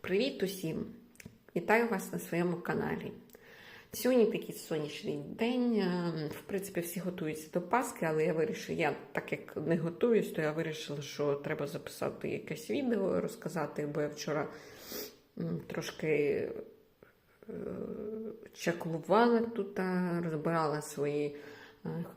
Привіт усім! Вітаю вас на своєму каналі. Сьогодні такий сонячний день. е, В принципі, всі готуються до Пасхи, але я вирішила, я так як не готуюсь, то я вирішила, що треба записати якесь відео, розказати, бо я вчора трошки е, чаклувала тут, розбирала свої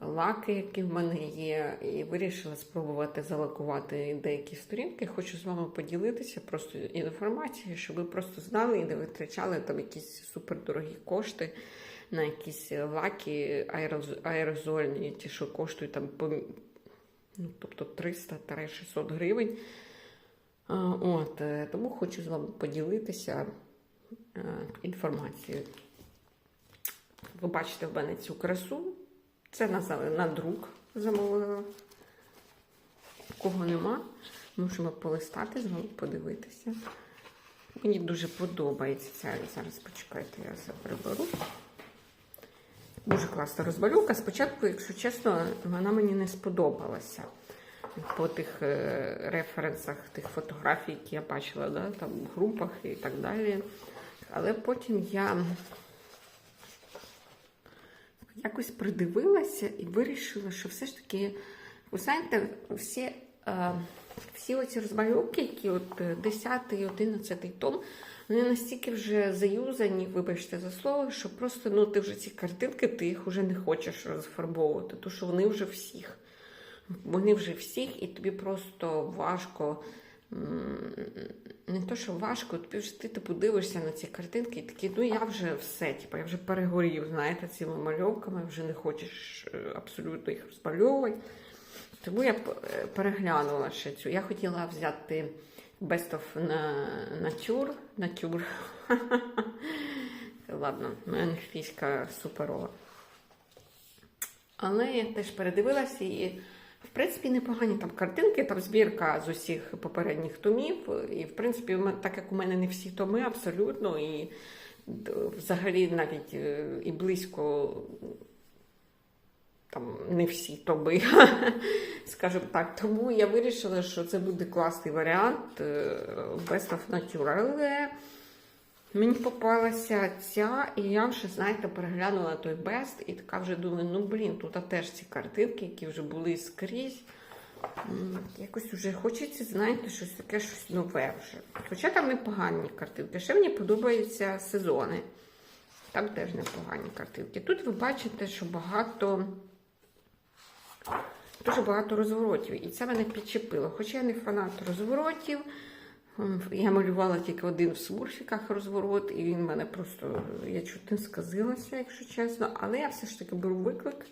лаки, які в мене є, і вирішила спробувати залакувати деякі сторінки. Хочу з вами поділитися просто інформацією, щоб ви просто знали і не витрачали там якісь супердорогі кошти на якісь лаки аерозольні, ті, що коштують там по ну, тобто 300-600 гривень. От, е, тому хочу з вами поділитися е, інформацією. Ви бачите в мене цю красу. Це на, друк замовила. Кого нема, можемо полистати з вами, подивитися. Мені дуже подобається ця. Зараз почекайте, я це приберу. Дуже класна розбалюка. Спочатку, якщо чесно, вона мені не сподобалася. По тих е, референсах, тих фотографій, які я бачила, да, там в групах і так далі. Але потім я якось придивилася і вирішила, що все ж таки, ви знаєте, всі, е, всі оці розмальовки, які от е, 10 і 11 том, вони настільки вже заюзані, вибачте за слово, що просто ну, ти вже ці картинки, ти їх вже не хочеш розфарбовувати, тому що вони вже всіх. Вони вже всіх, і тобі просто важко. Не то, що важко, вже ти типу дивишся на ці картинки і такий, ну я вже все, типу, я вже перегорів, знаєте, цими мальовками, вже не хочеш е, абсолютно їх розмальовувати. Тому я е, переглянула ще цю. Я хотіла взяти Best of Nature. Nature. Ладно, мене англійська суперова. Але я теж передивилася і, в принципі, непогані там картинки, там збірка з усіх попередніх томів. І, в принципі, так як у мене не всі томи абсолютно, і взагалі навіть е, і близько там не всі томи, скажімо так. Тому я вирішила, що це буде класний варіант е, Best of Nature. Але Мені попалася ця, і я вже, знаєте, переглянула той бест, і така вже думаю, ну блін, тут теж ці картинки, які вже були скрізь. Якось вже хочеться, знаєте, щось таке, щось нове вже. Хоча там непогані картинки. Ще мені подобаються сезони. Там теж непогані картинки. Тут ви бачите, що багато. Дуже багато розворотів, і це мене підчепило. Хоча я не фанат розворотів, я малювала тільки один в смурфіках розворот, і він в мене просто, я чуть не сказилася, якщо чесно. Але я все ж таки беру виклик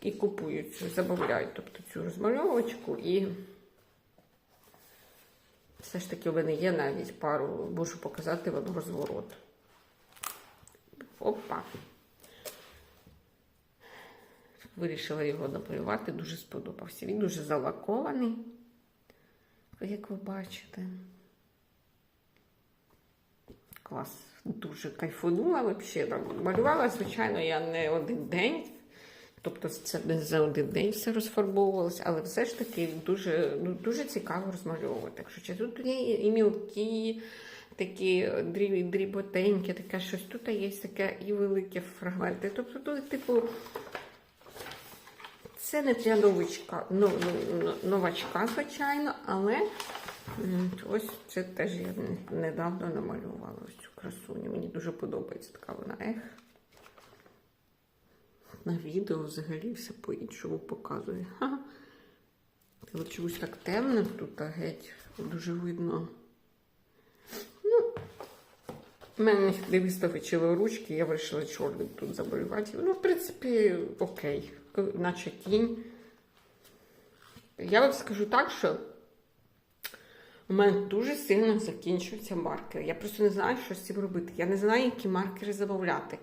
і купую цю, забавляю тобто, цю розмальовочку. І все ж таки в мене є навіть пару, можу показати вам розворот. Опа. Вирішила його намалювати, дуже сподобався. Він дуже залакований, як ви бачите. Клас. Дуже кайфанула взагалі. Малювала, звичайно, я не один день. Тобто це не за один день все розфарбовувалося, але все ж таки дуже, ну, дуже цікаво розмальовувати. Якщо тут є і мілкі, такі дріб, дріботенькі, таке щось. Тут є таке і великі фрагменти. Тобто, тут, типу, це не для новичка, новачка, звичайно, але ось це теж я недавно намалювала ось цю красуню. Мені дуже подобається така вона ех. На відео взагалі все по-іншому показує. Ха. Але чомусь так темно тут а геть дуже видно. Ну, у мене не виставичили ручки, я вирішила чорним тут замалювати. Ну, в принципі, окей, наче кінь. Я вам скажу так, що у мене дуже сильно закінчуються маркери. Я просто не знаю, що з цим робити. Я не знаю, які маркери замовляти.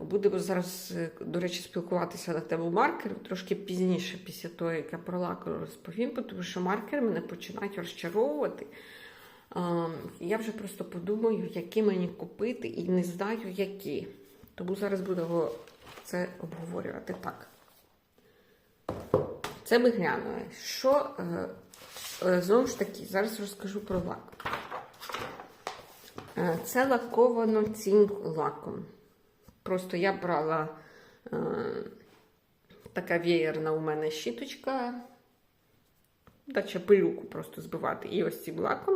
Будемо зараз, е, до речі, спілкуватися на тему маркерів трошки пізніше, після того, як я про лакер розповім, тому що маркери мене починають розчаровувати. Я вже просто подумаю, які мені купити, і не знаю, які. Тому зараз будемо це обговорювати так. Це ми глянули. Що е, знову ж таки, зараз розкажу про лак. Е, Це лаковано цим лаком. Просто я брала е, така веєрна у мене щіточка, дача пилюку просто збивати. І ось цим лаком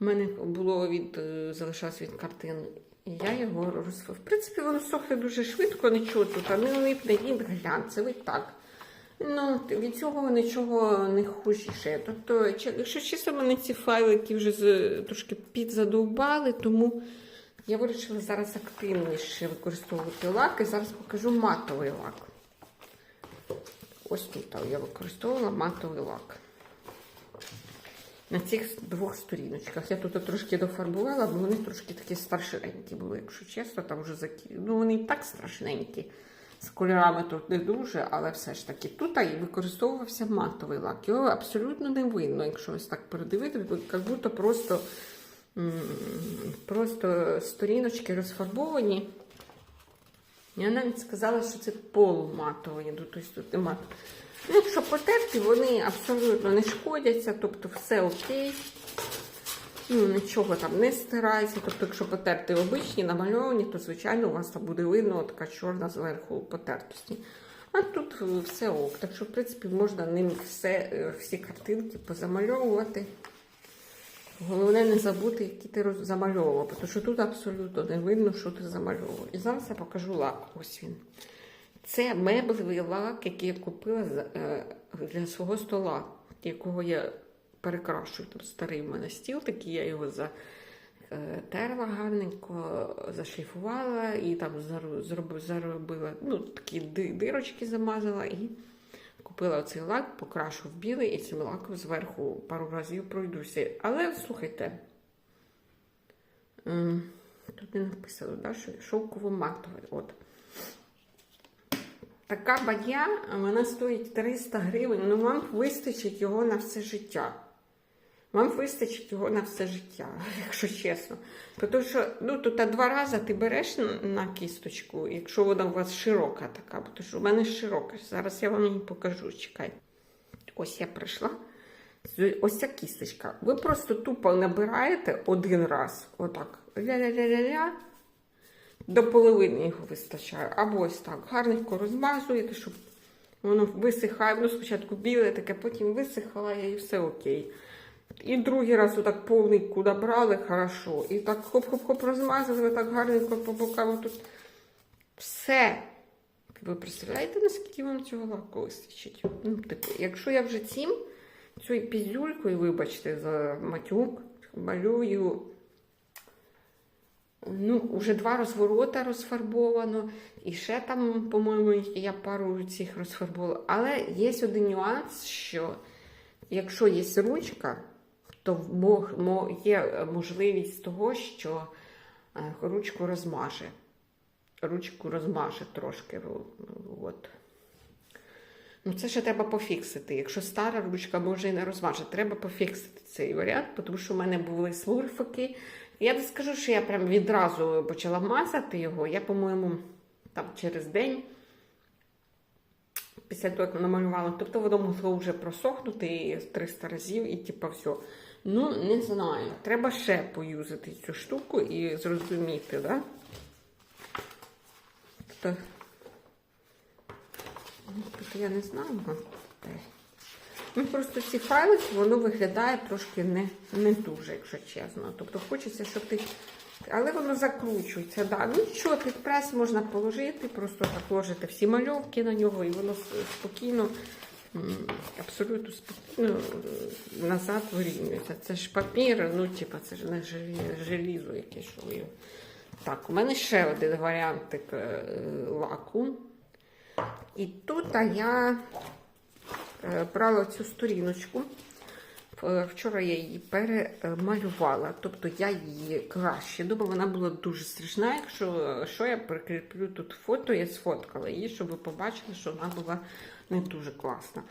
у мене було від, е, залишалось від картин. І я його розвив. В принципі, воно сохне дуже швидко, нічого тут, а не липне, він глянцевий так. Ну, від цього нічого не хужіше. Тобто, якщо чесно, мене ці файлики вже трошки підзадовбали, тому я вирішила зараз активніше використовувати лак і зараз покажу матовий лак. Ось тут я використовувала матовий лак. На цих двох сторіночках. Я тут трошки дофарбувала, бо вони трошки такі старшенькі були, якщо чесно, там вже закі... Ну, вони і так страшненькі. З кольорами тут не дуже, але все ж таки тут і використовувався матовий лак. Його абсолютно не видно, якщо ось так передивити, як будто просто, просто сторіночки розфарбовані. Я навіть сказала, що це полуматовий, тобто тут нема. Ну, якщо потерти, вони абсолютно не шкодяться, тобто все окей. Ну, нічого там не стирається. Тобто, якщо потерти обичні, намальовані, то, звичайно, у вас там буде видно така чорна зверху потертості. А тут все ок. Так що, в принципі, можна ним все, е, всі картинки позамальовувати. Головне не забути, які ти замальовував, тому що тут абсолютно не видно, що ти замальовував. І зараз я покажу лак. Ось він. Це меблевий лак, який я купила е, для свого стола, якого я перекрашую. Там старий в мене стіл, такий я його затерла гарненько, зашліфувала і там заробила, ну, такі дирочки замазала і купила оцей лак, покрашу в білий і цим лаком зверху пару разів пройдуся. Але слухайте. Тут не написано, да, що шовково-матовий. От. Така бадя, вона стоїть 300 гривень, ну вам вистачить його на все життя. Вам вистачить його на все життя, якщо чесно. Тому що ну, тут два рази ти береш на- кісточку, якщо вона у вас широка така, тому що у мене широка. Зараз я вам її покажу. Чекай. Ось я прийшла. Ось ця кісточка. Ви просто тупо набираєте один раз, отак. Ля-ля-ля-ля-ля. До половини його вистачає. Або ось так. Гарненько розмазуєте, щоб воно висихає. Ну, спочатку біле, таке, потім висихає і все окей. І другий раз отак повний куди брали, хорошо. І так хоп-хоп-хоп розмазали, так гарненько по бокам тут. Все. Ви представляєте, наскільки вам цього лаку вистачить? Ну, типу, якщо я вже цим, цією пізюлькою, вибачте, за матюк, малюю. Ну, вже два розворота розфарбовано, і ще там, по-моєму, я пару цих розфарбувала. Але є один нюанс, що якщо є ручка, то є можливість того, що е, ручку розмаже. Ручку розмаже трошки. От. Ну, це ще треба пофіксити. Якщо стара ручка може і не розмаже, треба пофіксити цей варіант, тому що в мене були смурфики. Я не скажу, що я прям відразу почала мазати його. Я, по-моєму, там через день, після того, як намалювала, тобто воно могло вже просохнути 300 разів і типу все. Ну, не знаю. Треба ще поюзати цю штуку і зрозуміти, да? Тобто, ну, тобто я не знаю. ну. Просто ці файлики, воно виглядає трошки не, не дуже, якщо чесно. Тобто хочеться, щоб ти. Але воно закручується. Да. Ну нічого, під прес можна положити, просто так ложити всі мальовки на нього, і воно спокійно, абсолютно спокійно е, назад вирівнюється. Це ж папір, ну, типа, це ж не желізо якесь. Що Так, у мене ще один варіантик е, лаку. І тут я е, брала цю сторіночку. Е, Вчора я її перемалювала, тобто я її краще. Думаю, вона була дуже страшна. Якщо що я прикріплю тут фото, я сфоткала її, щоб ви побачили, що вона була не дуже класна.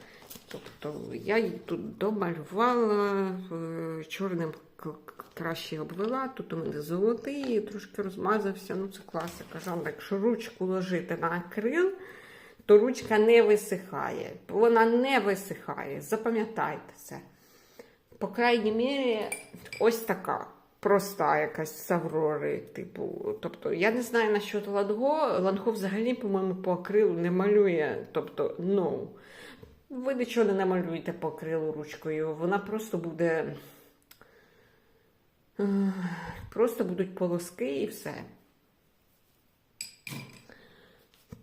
Тобто я її тут домалювала, чорним краще обвела. Тут у мене золотий, трошки розмазався. Ну це класика. Жанр. Якщо ручку ложити на акрил, то ручка не висихає. Вона не висихає. Запам'ятайте це. По крайній мірі, ось така. Проста якась з Аврори, типу. Тобто, я не знаю насчет Ланго. Ланго взагалі, по-моєму, по акрилу не малює. Тобто, ну. Ви нічого не намалюєте по акрилу ручкою. Вона просто буде. Просто будуть полоски і все.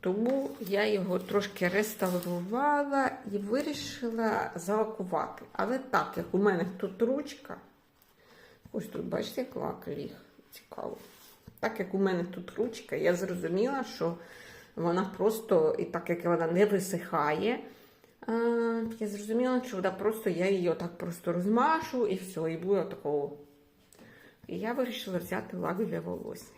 Тому я його трошки реставрувала і вирішила залакувати. Але так, як у мене тут ручка, ось тут, бачите, як лак ліг. Цікаво. Так як у мене тут ручка, я зрозуміла, що вона просто, і так як вона не висихає, я зрозуміла, що вона просто, я її отак просто розмашу і все, і буде такого. І я вирішила взяти лак для волосся.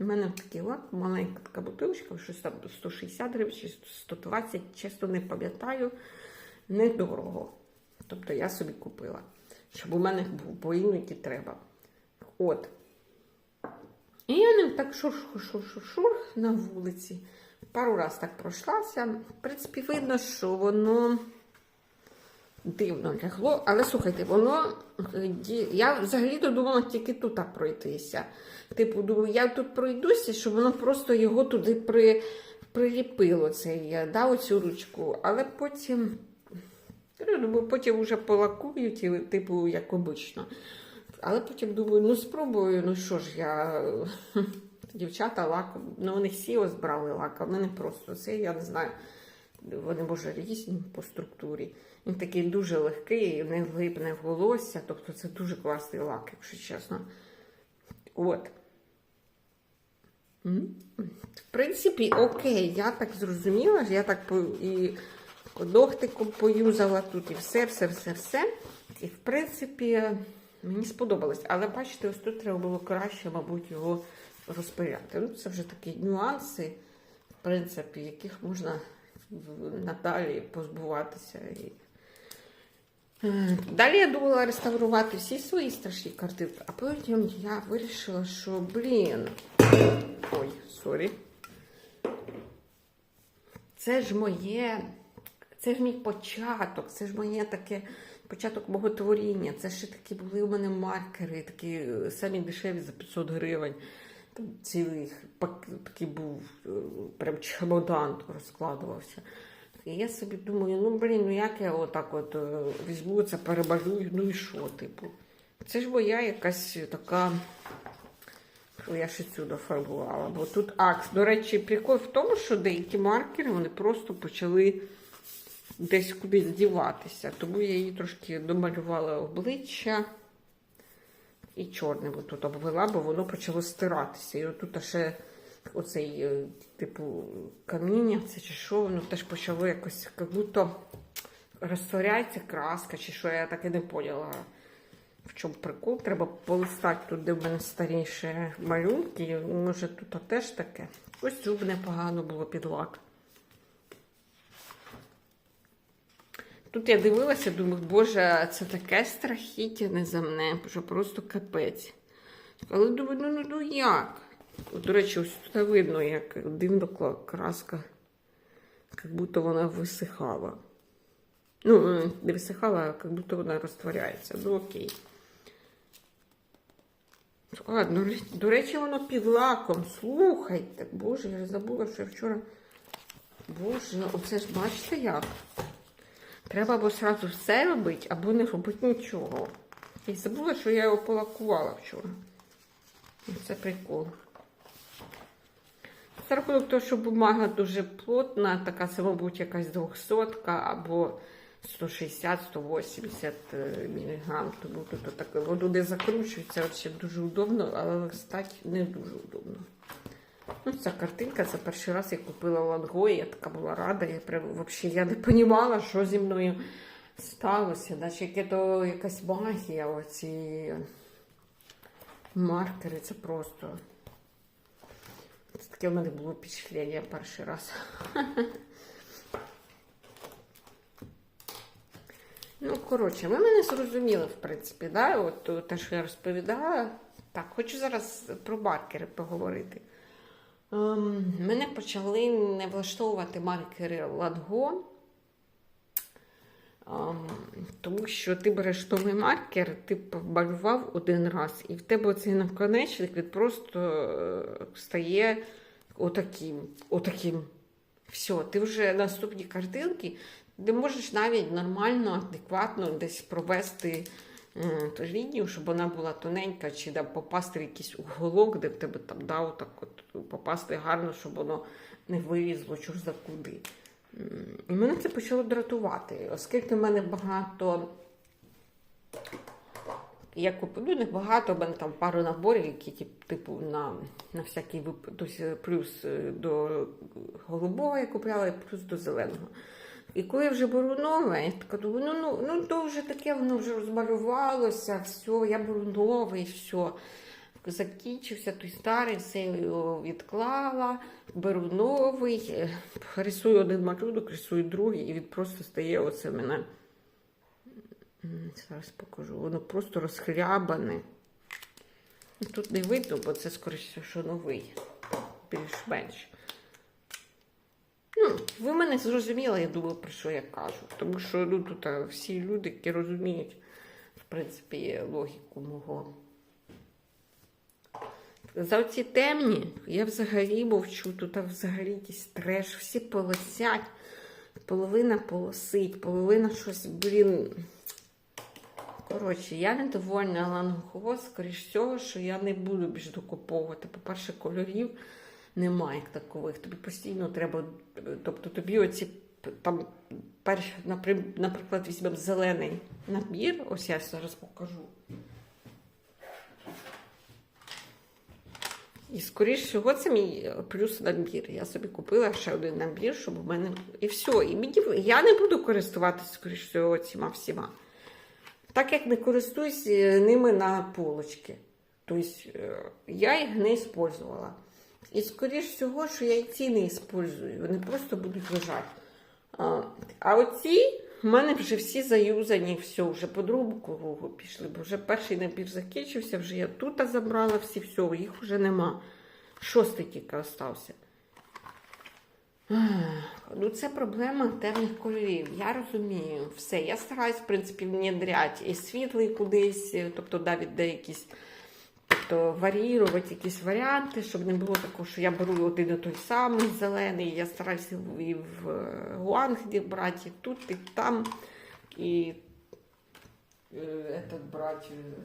У мене такий лак, маленька така бутилочка, щось там 160 гривень чи 120, чесно не пам'ятаю, недорого. Тобто я собі купила, щоб у мене був, бо іноді треба. От. І я ним так шур-шур-шур-шур на вулиці. Пару раз так пройшлася. В принципі, видно, що воно дивно лягло. Але слухайте, воно. е, Я взагалі думала тільки тут пройтися. Типу, думаю, я тут пройдуся, щоб воно просто його туди при, приліпило, цей, е, да, оцю ручку. Але потім. Я думаю, потім вже полакують, типу, як обично. Але потім думаю, ну спробую, ну що ж я. Дівчата лаком, ну вони всі ось брали лак, а в мене просто це, я не знаю. Вони може різні по структурі. Він такий дуже легкий, не глибне в волосся, тобто це дуже класний лак, якщо чесно. От. В принципі, окей, я так зрозуміла, я так і ногтиком поюзала тут і все, все, все, все. І в принципі, мені сподобалось. Але бачите, ось тут треба було краще, мабуть, його розпиляти. Ну, це вже такі нюанси, в принципі, яких можна надалі позбуватися. Е, Далі я думала реставрувати всі свої страшні картини, а потім я вирішила, що, блін, ой, сорі. Це ж моє, це ж мій початок, це ж моє таке початок мого творіння. Це ще такі були у мене маркери, такі е, самі дешеві за 500 гривень. Там цілий такий був е, прям чемодан розкладувався. І я собі думаю, ну блін, ну як я отак от е, візьму це, перебалюю, ну і що, типу. Це ж моя якась така. Я ще сюди фарбувала. Бо тут акс. До речі, прикол в тому, що деякі маркери вони просто почали десь кудись діватися. Тому я її трошки домалювала обличчя і чорним тут обвела, бо воно почало стиратися. І отут ще оцей, е, типу, каміння, це чи що, воно теж почало якось, як будто розтворяється краска, чи що, я так і не поняла. В чому прикол? Треба полистати тут, де в мене старіші малюнки. Може тут теж таке. Ось зуб непогано було під Тут я дивилася, думаю, боже, це таке страхіття неземне, що просто капець. Але думаю, ну, ну, ну як? От, До речі, ось тут видно, як дивно краска, як будто вона висихала. Ну, е, не висихала, а як будто вона розтворяється. Ну окей. А, до речі, воно під лаком. Слухайте. Боже, я забула, що я вчора. Боже, оце ж бачите як? Треба або сразу все робити, або не робити нічого. І забула, що я його полакувала вчора. Це прикол. За рахунок того, що бумага дуже плотна, така це, мабуть, якась 200 або 160-180 мг. Тому тут таке воно не закручується, взагалі дуже удобно, але листати не дуже удобно. Ну, ця картинка, це перший раз я купила Ланго, і я така була рада. Я прям взагалі я не розуміла, що зі мною сталося. Наче яке то якась магія, оці маркери, це просто. Це таке в мене було впечатлення перший раз. Ну, коротше, ви мене зрозуміли, в принципі, да? От те, що я розповідала. Так, хочу зараз про маркери поговорити. Ем, мене почали не влаштовувати маркери Ладго. Ем, тому що ти береш новий маркер, ти помалював один раз, і в тебе цей наконечник він просто е, стає отаким. отаким. Все, ти вже наступні картинки, ти можеш навіть нормально, адекватно десь провести лінію, щоб вона була тоненька, чи да, попасти в якийсь уголок, де в тебе там да, отак от, попасти гарно, щоб воно не вилізло чур за куди. І мене це почало дратувати, оскільки в мене багато. Я ну не багато, в мене там пару наборів, які типу на, на всякий вип... тобто плюс е, до голубого я купляла, і плюс до зеленого. І коли я вже беру нове, я така думаю, ну, ну, ну то вже таке, воно вже розмалювалося, все, я беру новий, все. Закінчився той старий, все його відклала, беру новий, е, рисую один малюнок, рисую другий, і він просто стає оце мене. Зараз покажу. Воно просто розхлябане. Тут не видно, бо це, скоріше, що новий. Більш-менш. Ну, ви мене зрозуміли, я думаю, про що я кажу. Тому що ну, тут всі люди, які розуміють, в принципі, логіку мого. За оці темні я взагалі мовчу, тут взагалі якийсь треш, всі полосять, половина полосить, половина щось, блін. Коротше, я недовольна лангохоз, скоріш всього, що я не буду більш докуповувати. По-перше, кольорів немає такових. Тобі постійно треба, тобто тобі оці там перші, наприклад, візьмемо зелений набір. Ось я зараз покажу. І скоріш всього, це мій плюс набір. Я собі купила ще один набір, щоб у мене. І все. І мені я не буду користуватися, скоріш всього, цими всіма. Так як не користуюсь е, ними на полочки. Тобто е, я їх не использувала. І скоріш всього, що я і ці не использую. Вони просто будуть лежати. А, а оці в мене вже всі заюзані, все, вже по другому кругу пішли, бо вже перший набір закінчився, вже я тут забрала всі, все, їх вже нема. Шостий тільки остався. Ну, це проблема темних кольорів. Я розумію все. Я стараюсь, в принципі, внедряти і світлий кудись, тобто навіть деякісь, тобто варіювати якісь варіанти, щоб не було такого, що я беру один і той самий зелений. Я стараюся і в е, Гуангді брати, і тут, і там. І е, этот брати, е,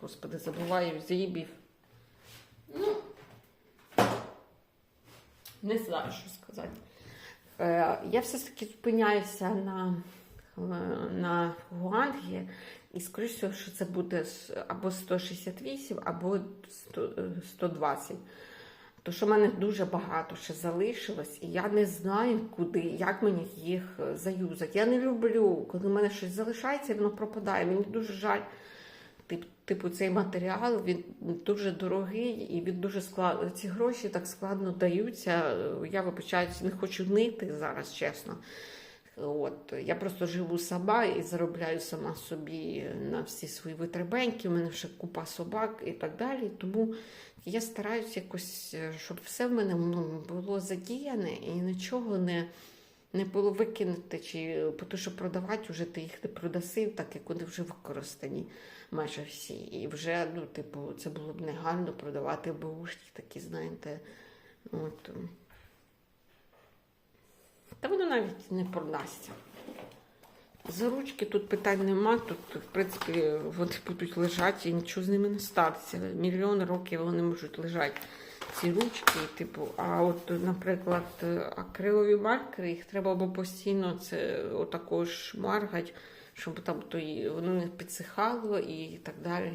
господи, забуваю зібів. Ну, не знаю, що сказати. Я все ж таки зупиняюся на, на Гуангі, і скоріше, всього, що це буде або 168, або 100, е, 120. То що в мене дуже багато ще залишилось, і я не знаю, куди, як мені їх е, заюзати. Я не люблю, коли в мене щось залишається, і воно пропадає. Мені дуже жаль. Типу, цей матеріал він дуже дорогий і він дуже складно. Ці гроші так складно даються. Я вибачаюся, не хочу нити зараз, чесно. От я просто живу сама і заробляю сама собі на всі свої витребеньки. У мене ще купа собак і так далі. Тому я стараюся якось, е, щоб все в мене ну, було задіяне і нічого не. Не було викинути, чи тому що продавати вже ти їх не продаси, так як вони вже використані майже всі. І вже, ну, типу, це було б негально продавати бушки такі, знаєте. От. Та воно навіть не продасться. За ручки тут питань нема, тут, в принципі, вони будуть лежати і нічого з ними не станеться. Мільйон років вони можуть лежати, ці ручки, типу, а от, наприклад, акрилові маркери, їх треба або постійно це отако ж маргать, щоб там то і воно не підсихало і так далі.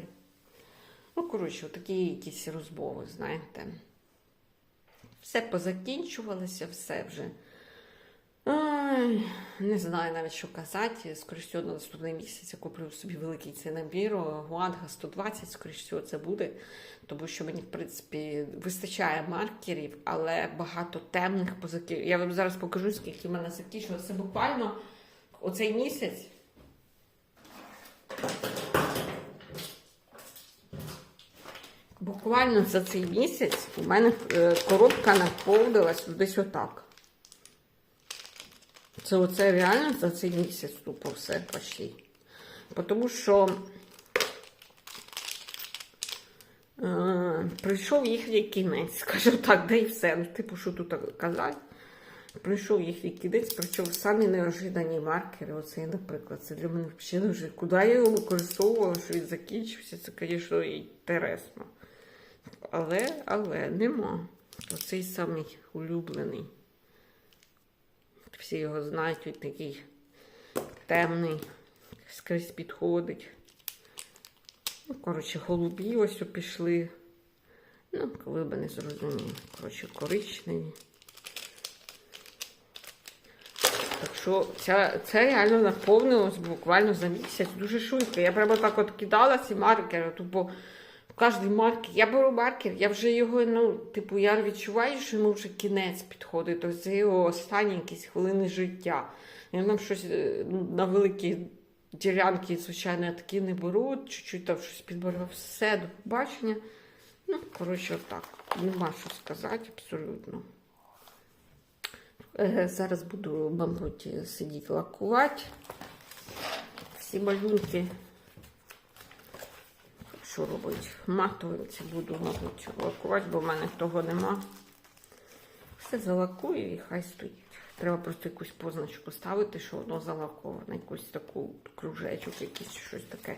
Ну, коротше, такі якісь розмови, знаєте. Все позакінчувалося, все вже. Не знаю навіть, що казати. Скоріше всього, на наступний місяць я куплю собі великий цей набір. Гуанга 120, скоріше всього, це буде. Тому що мені, в принципі, вистачає маркерів, але багато темних позаків. Я вам зараз покажу, скільки в мене закінчилося. Це буквально оцей місяць. Буквально буквально за цей місяць у мене е, коробка наповнилась десь отак. Це оце реально за цей місяць тупо все почти. Тому що е, прийшов їхній кінець, скажу так, де і все. Ну, типу, що тут казати. Прийшов їхній кінець, причому самі неожидані маркери. Оце, наприклад, це для мене взагалі вже. Куди я його використовувала, що він закінчився, це, звісно, інтересно. Але, але нема. Оцей самий улюблений. Всі його знають, він такий темний, скрізь підходить. Ну, коротше, голубі ось пішли. Ну, коли би не зрозумів. Коротше, коричневі. Так що ця, це реально наповнилось буквально за місяць дуже швидко. Я прямо так от кидала ці маркери, тупо кожен маркер. Я беру маркер, я вже його, ну, типу, я відчуваю, що йому вже кінець підходить. Тобто це його останні якісь хвилини життя. Я нам щось е, ну, на великі ділянки, звичайно, такі не беру, чуть-чуть там щось підберу. Все, до побачення. Ну, коротше, отак. Нема що сказати абсолютно. Е, Зараз буду, мабуть, сидіти лакувати. Всі малюнки. Що робити? Матовим це буду, мабуть, лакувати, бо в мене того нема. Все залакую і хай стоїть. Треба просто якусь позначку ставити, що воно залаковане, якусь таку кружечок, якийсь щось таке.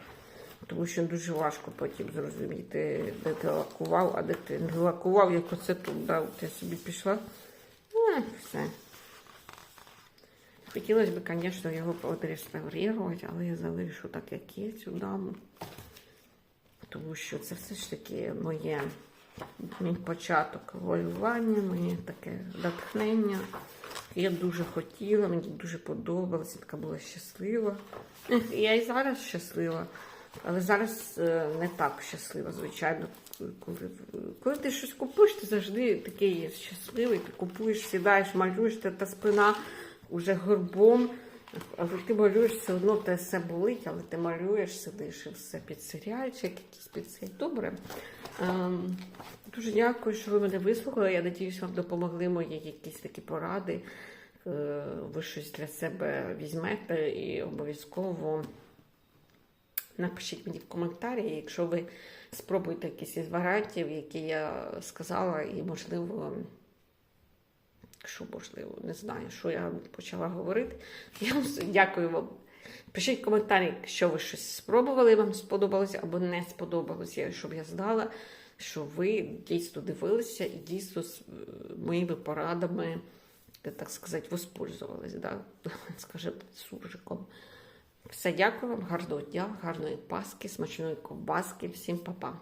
Тому що дуже важко потім зрозуміти, де ти лакував, а де ти не лакував, як оце тут, да, от я собі пішла. Ну, все. Хотілося б, звісно, його відреставрувати, але я залишу так, як є цю даму. Тому що це все ж таки моє мій початок волювання, моє таке натхнення. Я дуже хотіла, мені дуже подобалося, така була щаслива. Я і зараз щаслива, але зараз е, не так щаслива, звичайно. Коли, коли ти щось купуєш, ти завжди такий щасливий, ти купуєш, сідаєш, малюєш, та, та спина уже горбом. Але ти малюєш все одно, те все болить, але ти малюєш, сидиш і все під серіальчик, якийсь під цей. Добре. Ем, дуже дякую, що ви мене вислухали. Я надіюсь, вам допомогли мої якісь такі поради. Е, ви щось для себе візьмете і обов'язково напишіть мені в коментарі, якщо ви спробуєте якісь із варіантів, які я сказала, і можливо. Що можливо, не знаю, що я почала говорити. Я вам дякую вам. Пишіть коментарі, що ви щось спробували, вам сподобалося або не сподобалося, щоб я знала, що ви дійсно дивилися і дійсно з моїми порадами, так сказати, воспользувались, да? скажімо, суржиком. Все, дякую вам, гарного дня, гарної паски, смачної ковбаски. Всім па-па.